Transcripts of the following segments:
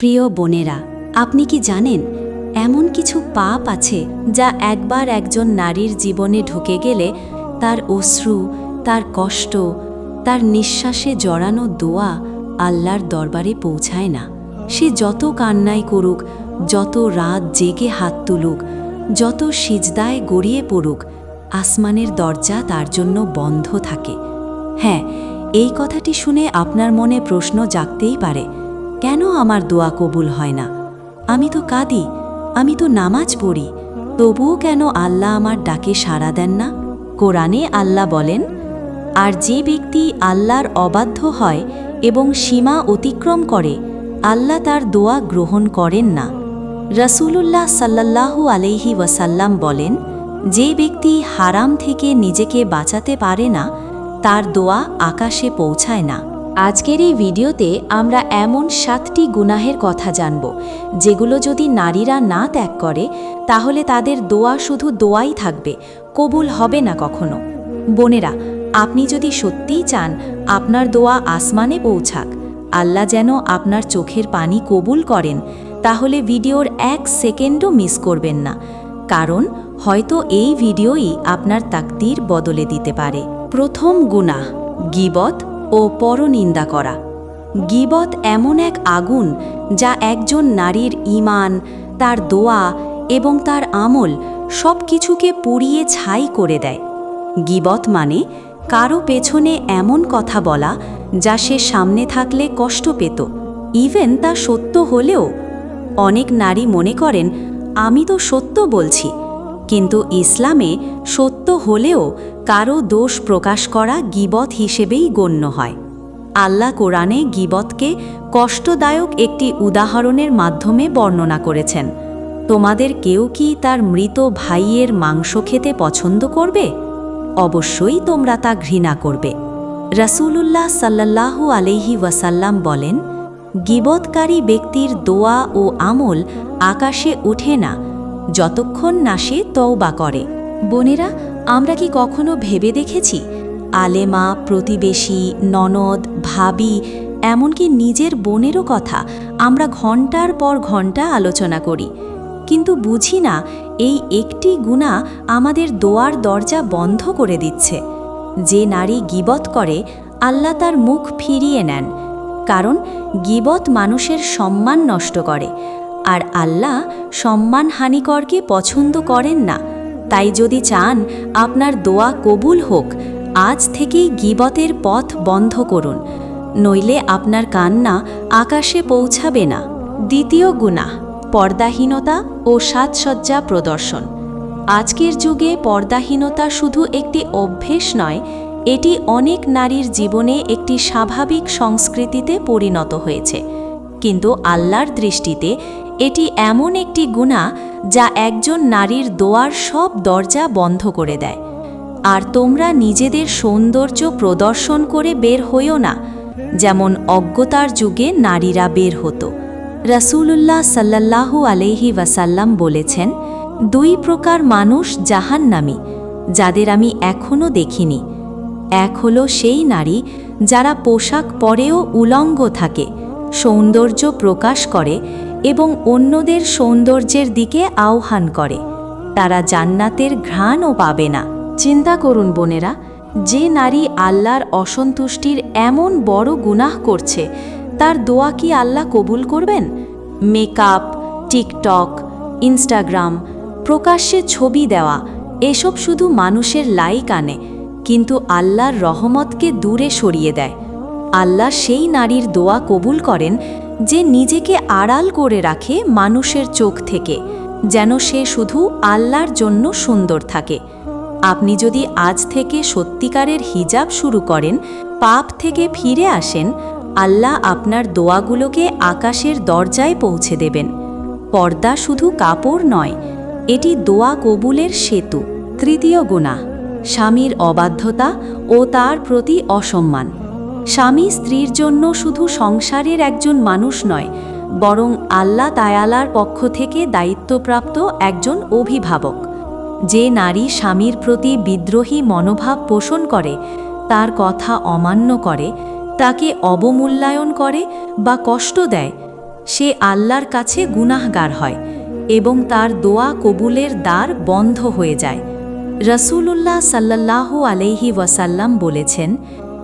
প্রিয় বোনেরা, আপনি কি জানেন, এমন কিছু পাপ আছে যা একবার একজন নারীর জীবনে ঢুকে গেলে তার অশ্রু, তার কষ্ট, তার নিঃশ্বাসে জড়ানো দোয়া আল্লাহর দরবারে পৌঁছায় না। সে যত কান্নাই করুক, যত রাত জেগে হাত তুলুক, যত সিজদায় গড়িয়ে পড়ুক, আসমানের দরজা তার জন্য বন্ধ থাকে। হ্যাঁ এই কথাটি শুনে আপনার মনে প্রশ্ন জাগতেই পারে কেন আমার দোয়া কবুল হয় না? আমি তো কাঁদি, আমি তো নামাজ পড়ি, তবুও কেন আল্লাহ আমার ডাকে সাড়া দেন না? কোরআনে আল্লাহ বলেন, আর যে ব্যক্তি আল্লাহর অবাধ্য হয় এবং সীমা অতিক্রম করে, আল্লাহ তার দোয়া গ্রহণ করেন না। রসুলুল্লাহ সাল্লাল্লাহু আলাইহি ওয়াসাল্লাম বলেন, যে ব্যক্তি হারাম থেকে নিজেকে বাঁচাতে পারে না, তার দোয়া আকাশে পৌঁছায় না। আজকের এই ভিডিওতে আমরা এমন সাতটি গুনাহের কথা জানব, যেগুলো যদি নারীরা না ত্যাগ করে, তাহলে তাদের দোয়া শুধু দোয়াই থাকবে, কবুল হবে না কখনো। বোনেরা, আপনি যদি সত্যিই চান আপনার দোয়া আসমানে পৌঁছাক, আল্লাহ যেন আপনার চোখের পানি কবুল করেন, তাহলে ভিডিওর এক সেকেন্ডও মিস করবেন না। কারণ, হয়তো এই ভিডিওই আপনার তাকদির বদলে দিতে পারে। প্রথম গুনাহ, গিবত ও পরনিন্দা করা। গিবত এমন এক আগুন যা একজন নারীর ঈমান, তার দোয়া এবং তার আমল সব কিছুকে পুড়িয়ে ছাই করে দেয়। গিবত মানে কারও পেছনে এমন কথা বলা যা সে সামনে থাকলে কষ্ট পেত। ইভেন তা সত্য হলেও অনেক নারী মনে করেন, আমি তো সত্য বলছি। কিন্তু ইসলামে সত্য হলেও কারও দোষ প্রকাশ করা গিবত হিসেবেই গণ্য হয়। আল্লাহ কোরআনে গিবতকে কষ্টদায়ক একটি উদাহরণের মাধ্যমে বর্ণনা করেছেন। তোমাদের কেউ কি তার মৃত ভাইয়ের মাংস খেতে পছন্দ করবে? অবশ্যই তোমরা তা ঘৃণা করবে। রাসূলুল্লাহ সাল্লাল্লাহু আলাইহি ওয়াসাল্লাম বলেন গিবৎকারী ব্যক্তির দোয়া ও আমল আকাশে ওঠে না যতক্ষণ না সে তওবা করে। বোনেরা, আমরা কি কখনো ভেবে দেখেছি, আলেমা, প্রতিবেশী, ননদ, ভাবি, এমনকি নিজের বোনেরও কথা আমরা ঘণ্টার পর ঘণ্টা আলোচনা করি। কিন্তু বুঝি না, এই একটি গুণা আমাদের দোয়ার দরজা বন্ধ করে দিচ্ছে। যে নারী গিবত করে, আল্লাহ তার মুখ ফিরিয়ে নেন, কারণ গিবত মানুষের সম্মান নষ্ট করে। আর আল্লাহ সম্মানহানিকরকে পছন্দ করেন না। তাই যদি চান, আপনার দোয়া কবুল হোক, আজ থেকেই গিবতের পথ বন্ধ করুন, নইলে আপনার কান্না আকাশে পৌঁছাবে না। দ্বিতীয় গুণা পর্দাহীনতা ও সাজসজ্জা প্রদর্শন। আজকের যুগে পর্দাহীনতা শুধু একটি অভ্যেস নয়, এটি অনেক নারীর জীবনে একটি স্বাভাবিক সংস্কৃতিতে পরিণত হয়েছে। কিন্তু আল্লাহর দৃষ্টিতে এটি এমন একটি গুণা যা একজন নারীর দোয়ার সব দরজা বন্ধ করে দেয়। আর তোমরা নিজেদের সৌন্দর্য প্রদর্শন করে বের হইও না, যেমন অজ্ঞতার যুগে নারীরা বের হতো। রাসূলুল্লাহ সাল্লাল্লাহু আলাইহি ওয়াসাল্লাম বলেছেন, দুই প্রকার মানুষ জাহান্নামী, যাদের আমি এখনও দেখিনি। এক হলো সেই নারী যারা পোশাক পরেও উলঙ্গ থাকে, সৌন্দর্য প্রকাশ করে এবং অন্যদের সৌন্দর্যের দিকে আহ্বান করে। তারা জান্নাতের ঘ্রাণও পাবে না। চিন্তা করুন বোনেরা, যে নারী আল্লাহর অসন্তুষ্টির এমন বড় গুনাহ করছে, তার দোয়া কি আল্লাহ কবুল করবেন? মেকআপ, টিকটক, ইনস্টাগ্রাম, প্রকাশ্যে ছবি দেওয়া, এসব শুধু মানুষের লাইক আনে, কিন্তু আল্লাহর রহমতকে দূরে সরিয়ে দেয়। আল্লাহ সেই নারীর দোয়া কবুল করেন যে নিজেকে আড়াল করে রাখে মানুষের চোখ থেকে, যেন সে শুধু আল্লাহর জন্য সুন্দর থাকে। আপনি যদি আজ থেকে সত্যিকারের হিজাব শুরু করেন, পাপ থেকে ফিরে আসেন, আল্লাহ আপনার দোয়াগুলোকে আকাশের দরজায় পৌঁছে দেবেন। পর্দা শুধু কাপড় নয়, এটি দোয়া কবুলের সেতু, তৃতীয় গুণা স্বামীর অবাধ্যতা ও তার প্রতি অসম্মান। স্বামী স্ত্রীর জন্য শুধু সংসারের একজন মানুষ নয়, বরং আল্লাহ তায়ালার পক্ষ থেকে দায়িত্বপ্রাপ্ত একজন অভিভাবক। যে নারী স্বামীর প্রতি বিদ্রোহী মনোভাব পোষণ করে, তার কথা অমান্য করে, তাকে অবমূল্যায়ন করে বা কষ্ট দেয়, সে আল্লাহর কাছে গুনাহগার হয় এবং তার দোয়া কবুলের দ্বার বন্ধ হয়ে যায়। রসুলুল্লাহ সাল্লাল্লাহু আলাইহি ওয়াসাল্লাম বলেছেন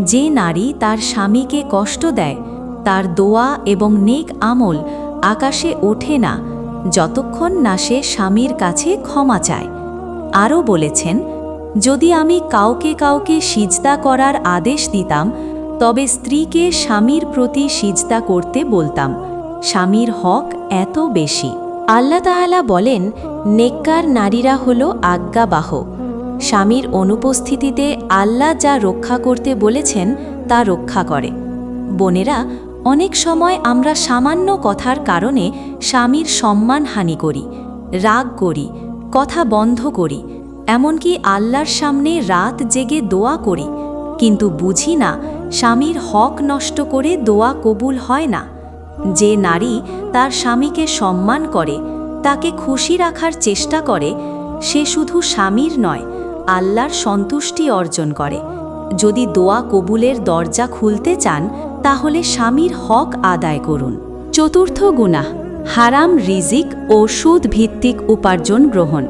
যে নারী তার স্বামীকে কষ্ট দেয়, তার দোয়া এবং নেক আমল আকাশে ওঠে না, যতক্ষণ না সে স্বামীর কাছে ক্ষমা চায়। আরও বলেছেন, যদি আমি কাউকে কাউকে সিজদা করার আদেশ দিতাম, তবে স্ত্রীকে স্বামীর প্রতি সিজদা করতে বলতাম। স্বামীর হক এত বেশি। আল্লাহ তাআলা বলেন, নেককার নারীরা হল আজ্ঞাবাহ স্বামীর অনুপস্থিতিতে আল্লাহ যা রক্ষা করতে বলেছেন, তা রক্ষা করে। বোনেরা, অনেক সময় আমরা সামান্য কথার কারণে স্বামীর সম্মানহানি করি, রাগ করি, কথা বন্ধ করি, এমনকি আল্লাহর সামনে রাত জেগে দোয়া করি, কিন্তু বুঝি না স্বামীর হক নষ্ট করে দোয়া কবুল হয় না। যে নারী তার স্বামীকে সম্মান করে, তাকে খুশি রাখার চেষ্টা করে, সে শুধু স্বামীর নয় আল্লাহর সন্তুষ্টি অর্জন করে। যদি দোয়া কবুলের দরজা খুলতে চান, তাহলে স্বামীর হক আদায় করুন। চতুর্থ গুনাহ, হারাম রিজিক ও সুদ ভিত্তিক উপার্জন গ্রহণ।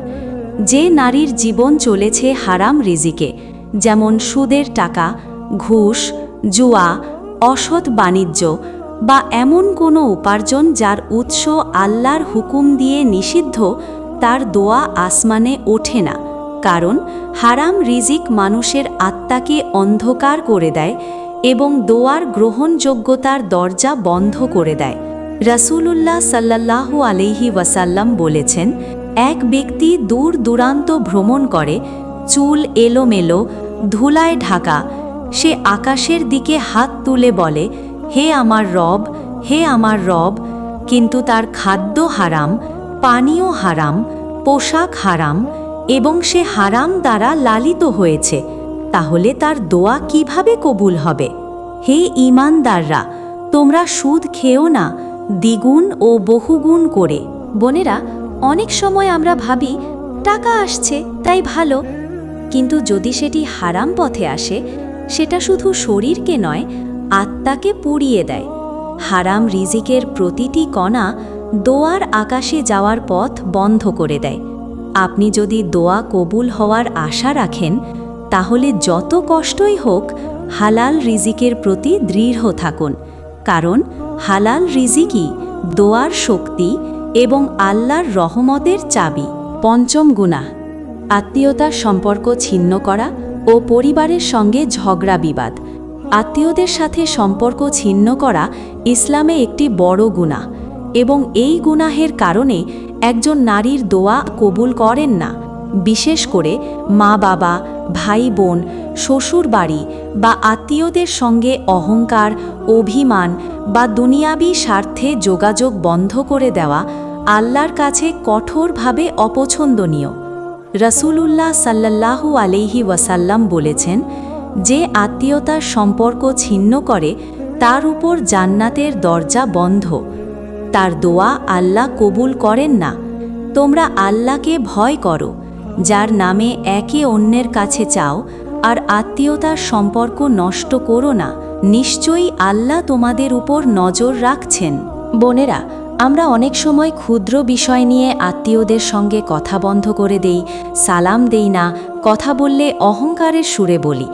যে নারীর জীবন চলেছে হারাম রিজিকে, যেমন সুদের টাকা, ঘুষ, জুয়া, অসৎ বাণিজ্য বা এমন কোনো উপার্জন যার উৎস আল্লাহর হুকুম দিয়ে নিষিদ্ধ, তার দোয়া আসমানে ওঠে না। কারণ হারাম রিজিক মানুষের আত্মাকে অন্ধকার করে দেয় এবং দোয়ার গ্রহণযোগ্যতার দরজা বন্ধ করে দেয়। রাসূলুল্লাহ সাল্লাল্লাহু আলাইহি ওয়াসাল্লাম বলেছেন, এক ব্যক্তি দূর দূরান্ত ভ্রমণ করে, চুল এলোমেলো, ধুলায় ঢাকা, সে আকাশের দিকে হাত তুলে বলে, হে আমার রব, হে আমার রব, কিন্তু তার খাদ্য হারাম, পানীয় হারাম, পোশাক হারাম এবং সে হারাম দ্বারা লালিত হয়েছে, তাহলে তার দোয়া কীভাবে কবুল হবে? হে ঈমানদাররা, তোমরা সুদ খেও না, দ্বিগুণ ও বহুগুণ করে। বোনেরা, অনেক সময় আমরা ভাবি, টাকা আসছে, তাই ভালো। কিন্তু যদি সেটি হারাম পথে আসে, সেটা শুধু শরীরকে নয়, আত্মাকে পুড়িয়ে দেয়। হারাম রিজিকের প্রতিটি কণা দোয়ার আকাশে যাওয়ার পথ বন্ধ করে দেয়। আপনি যদি দোয়া কবুল হওয়ার আশা রাখেন, তাহলে যত কষ্টই হোক, হালাল রিজিকের প্রতি দৃঢ় থাকুন। কারণ হালাল রিজিকই দোয়ার শক্তি এবং আল্লাহর রহমতের চাবি। পঞ্চম গুণা আত্মীয়তার সম্পর্ক ছিন্ন করা ও পরিবারের সঙ্গে ঝগড়া বিবাদ। আত্মীয়দের সাথে সম্পর্ক ছিন্ন করা ইসলামে একটি বড় গুণা এবং এই গুনাহের কারণে একজন নারীর দোয়া কবুল করেন না, বিশেষ করে মা বাবা, ভাই বোন, শ্বশুর বাড়ি বা আত্মীয়দের সঙ্গে অহংকার, অভিমান বা দুনিয়াবি স্বার্থে যোগাযোগ বন্ধ করে দেওয়া আল্লাহর কাছে কঠোরভাবে অপছন্দনীয়। রসুলুল্লাহ সাল্লাল্লাহু আলাইহি ওয়াসাল্লাম বলেছেন, যে আত্মীয়তার সম্পর্ক ছিন্ন করে, তার উপর জান্নাতের দরজা বন্ধ। তার দোয়া আল্লাহ কবুল করেন না। তোমরা আল্লাহকে ভয় করো, যার নামে একে অন্যের কাছে চাও, আর আত্মীয়তার সম্পর্ক নষ্ট করো না। নিশ্চয়ই আল্লাহ তোমাদের উপর নজর রাখছেন। বোনেরা, আমরা অনেক সময় ক্ষুদ্র বিষয় নিয়ে আত্মীয়দের সঙ্গে কথা বন্ধ করে দেই, সালাম দেই না, কথা বললে অহংকারের সুরে বলি।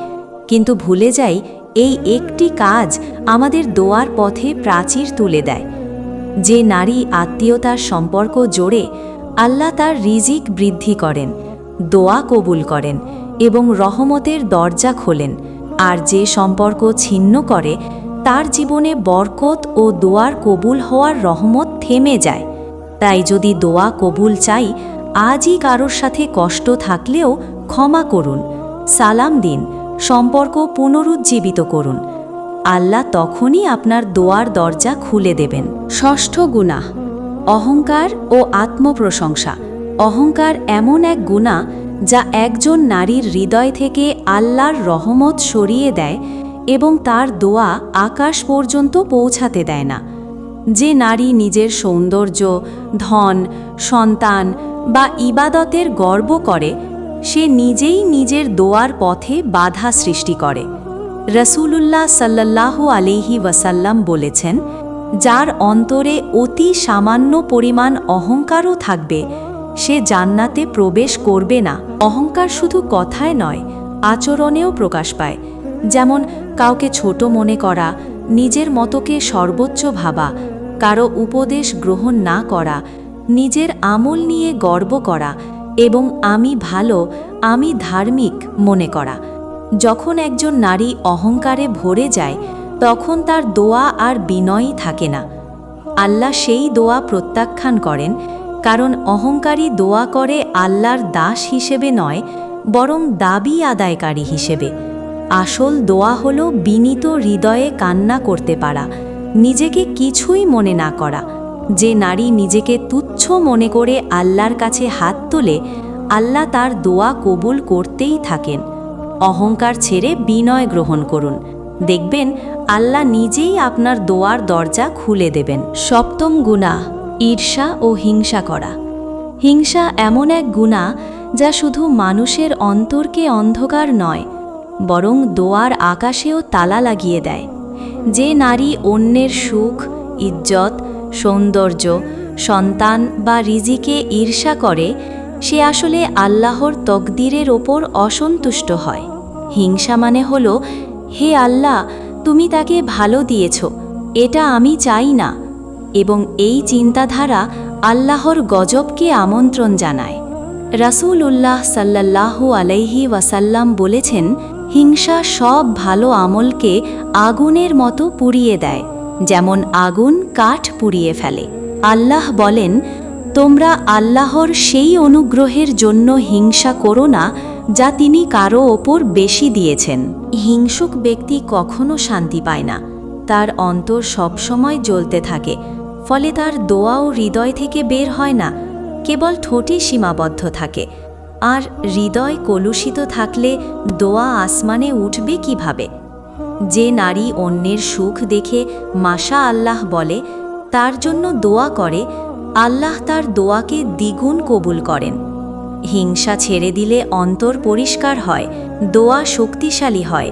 কিন্তু ভুলে যাই, এই একটি কাজ আমাদের দোয়ার পথে প্রাচীর তুলে দেয়। যে নারী আত্মীয়তার সম্পর্ক জোড়ে আল্লাহ তার রিজিক বৃদ্ধি করেন, দোয়া কবুল করেন এবং রহমতের দরজা খোলেন। আর যে সম্পর্ক ছিন্ন করে, তার জীবনে বরকত ও দোয়ার কবুল হওয়ার রহমত থেমে যায়। তাই যদি দোয়া কবুল চাই, আজই কারোর সাথে কষ্ট থাকলেও ক্ষমা করুন, সালাম দিন, সম্পর্ক পুনরুজ্জীবিত করুন। আল্লাহ তখনই আপনার দোয়ার দরজা খুলে দেবেন। ষষ্ঠ গুণা অহংকার ও আত্মপ্রশংসা। অহংকার এমন এক গুণা যা একজন নারীর হৃদয় থেকে আল্লাহর রহমত সরিয়ে দেয় এবং তার দোয়া আকাশ পর্যন্ত পৌঁছাতে দেয় না। যে নারী নিজের সৌন্দর্য, ধন, সন্তান বা ইবাদতের গর্ব করে, সে নিজেই নিজের দোয়ার পথে বাধা সৃষ্টি করে। রসুলুল্লাহ সাল্লাল্লাহু আলিহি ওয়াসাল্লাম বলেছেন, যার অন্তরে অতি সামান্য পরিমাণ অহংকারও থাকবে, সে জান্নাতে প্রবেশ করবে না। অহংকার শুধু কথায় নয়, আচরণেও প্রকাশ পায়। যেমন, কাউকে ছোট মনে করা, নিজের মতোকে সর্বোচ্চ ভাবা, কারও উপদেশ গ্রহণ না করা, নিজের আমল নিয়ে গর্ব করা এবং আমি ভালো, আমি ধার্মিক মনে করা। যখন একজন নারী অহংকারে ভরে যায়, তখন তার দোয়া আর বিনয়ই থাকে না। আল্লাহ সেই দোয়া প্রত্যাখ্যান করেন, কারণ অহংকারী দোয়া করে আল্লাহর দাস হিসেবে নয়, বরং দাবি আদায়কারী হিসেবে। আসল দোয়া হল বিনীত হৃদয়ে কান্না করতে পারা, নিজেকে কিছুই মনে না করা। যে নারী নিজেকে তুচ্ছ মনে করে আল্লাহর কাছে হাত তোলে, আল্লাহ তার দোয়া কবুল করতেই থাকেন। অহংকার ছেড়ে বিনয় গ্রহণ করুন। দেখবেন আল্লাহ নিজেই আপনার দোয়ার দরজা খুলে দেবেন। সপ্তম গুণা ঈর্ষা ও হিংসা করা। হিংসা এমন এক গুণা যা শুধু মানুষের অন্তরকে অন্ধকার নয়, বরং দোয়ার আকাশেও তালা লাগিয়ে দেয়। যে নারী অন্যের সুখ, ইজ্জত, সৌন্দর্য, সন্তান বা রিজিকে ঈর্ষা করে, সে আসলে আল্লাহর তকদিরের ওপর অসন্তুষ্ট হয়। হিংসা মানে হল, হে আল্লাহ, তুমি তাকে ভালো দিয়েছ, এটা আমি চাই না। এবং এই চিন্তাধারা আল্লাহর গজবকে আমন্ত্রণ জানায়। রাসূল উল্লাহ সাল্লাল্লাহু আলাইহি ওয়াসাল্লাম বলেছেন, হিংসা সব ভালো আমলকে আগুনের মতো পুড়িয়ে দেয়, যেমন আগুন কাঠ পুড়িয়ে ফেলে। আল্লাহ বলেন, তোমরা আল্লাহর সেই অনুগ্রহের জন্য হিংসা করো না যা তিনি কারও ওপর বেশি দিয়েছেন। হিংসুক ব্যক্তি কখনো শান্তি পায় না। তার অন্তর সবসময় জ্বলতে থাকে, ফলে তার দোয়াও হৃদয় থেকে বের হয় না, কেবল ঠোঁটে সীমাবদ্ধ থাকে। আর হৃদয় কলুষিত থাকলে দোয়া আসমানে উঠবে কীভাবে? যে নারী অন্যের সুখ দেখে মাশা আল্লাহ বলে, তার জন্য দোয়া করে, আল্লাহ তার দোয়াকে দ্বিগুণ কবুল করেন। হিংসা ছেড়ে দিলে অন্তর পরিষ্কার হয়, দোয়া শক্তিশালী হয়,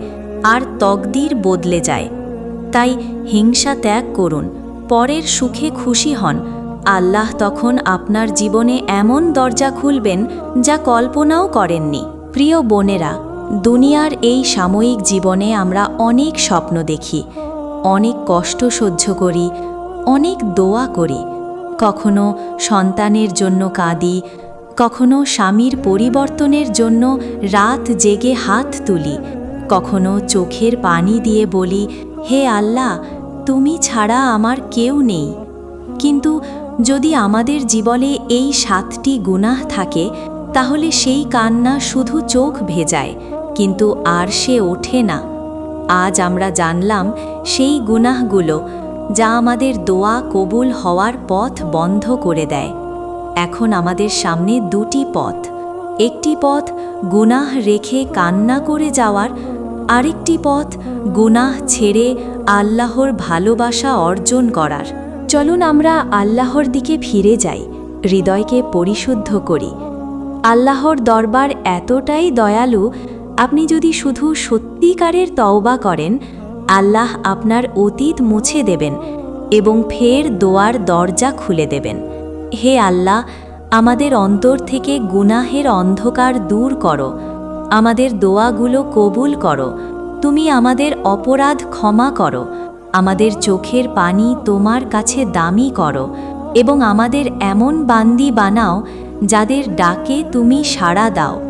আর তকদির বদলে যায়। তাই হিংসা ত্যাগ করুন, পরের সুখে খুশি হন। আল্লাহ তখন আপনার জীবনে এমন দরজা খুলবেন যা কল্পনাও করেননি। প্রিয় বোনেরা, দুনিয়ার এই সাময়িক জীবনে আমরা অনেক স্বপ্ন দেখি, অনেক কষ্ট সহ্য করি, অনেক দোয়া করি। কখনো সন্তানের জন্য কাঁদি কখনো স্বামীর পরিবর্তনের জন্য রাত জেগে হাত তুলি, কখনো চোখের পানি দিয়ে বলি, হে আল্লাহ, তুমি ছাড়া আমার কেউ নেই। কিন্তু যদি আমাদের জীবনে এই সাতটি গুনাহ থাকে, তাহলে সেই কান্না শুধু চোখ ভেজায়, কিন্তু আর সে ওঠে না। আজ আমরা জানলাম সেই গুনাহগুলো যা আমাদের দোয়া কবুল হওয়ার পথ বন্ধ করে দেয়। এখন আমাদের সামনে দুটি পথ। একটি পথ গুনাহ রেখে কান্না করে যাওয়ার, আরেকটি পথ গুনাহ ছেড়ে আল্লাহর ভালোবাসা অর্জন করার। চলুন আমরা আল্লাহর দিকে ফিরে যাই, হৃদয়কে পরিশুদ্ধ করি। আল্লাহর দরবার এতটাই দয়ালু, আপনি যদি শুধু সত্যিকারের তওবা করেন, আল্লাহ আপনার অতীত মুছে দেবেন এবং ফের দোয়ার দরজা খুলে দেবেন। হে আল্লাহ, আমাদের অন্তর থেকে গুনাহের অন্ধকার দূর করো। আমাদের দোয়াগুলো কবুল করো। তুমি আমাদের অপরাধ ক্ষমা করো। আমাদের চোখের পানি তোমার কাছে দামি করো এবং আমাদের এমন বান্দি বানাও যাদের ডাকে তুমি সাড়া দাও।